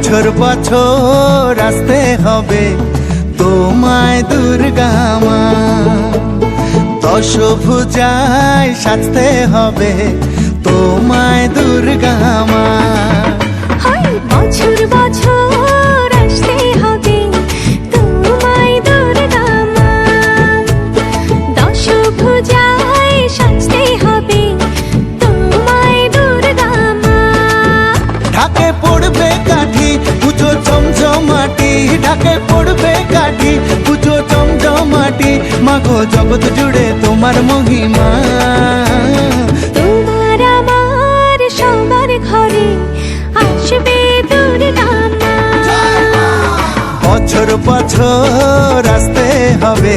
বছর বছর আসতে হবে তোমায় দুর্গামা দশভুজায় সাজতে হবে তোমায় দুর্গামা বছর বছর আসতে হবে তোমায় দুর্গামা দশভুজায় সাজতে হবে তোমায় দুর্গামা ঢাকে পড়বে কাঠ ঢাকে পড়বে কাঠি পুজো চমচমাটি মাগো জগৎ জুড়ে তোমার মহিমা। তোমার আমার সবার ঘরে আসবে বছর বছর আসতে হবে।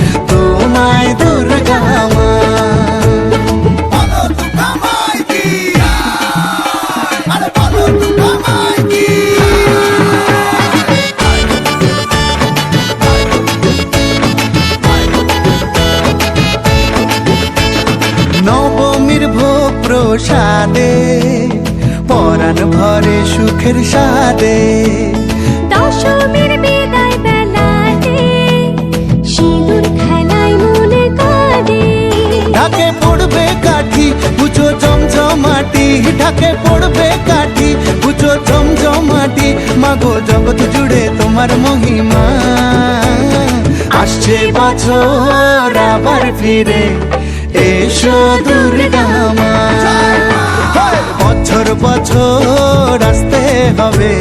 প্রসাদে পরাণ ভরে সুখের সাদে দশমীর বিদায় বেলাতে সিঁদুর খেলায় মনে কাঁদে। ঢাকে পড়বে কাঠি পুজো জমজমাটি ঢাকে পড়বে কাঠি। পুজো জমজমাটি? মাগো জগৎ জুড়ে তোমার মহিমা। আসছে বছর আবার ফিরে। এসো দুর্গামা বছর বছর আসতে হবে।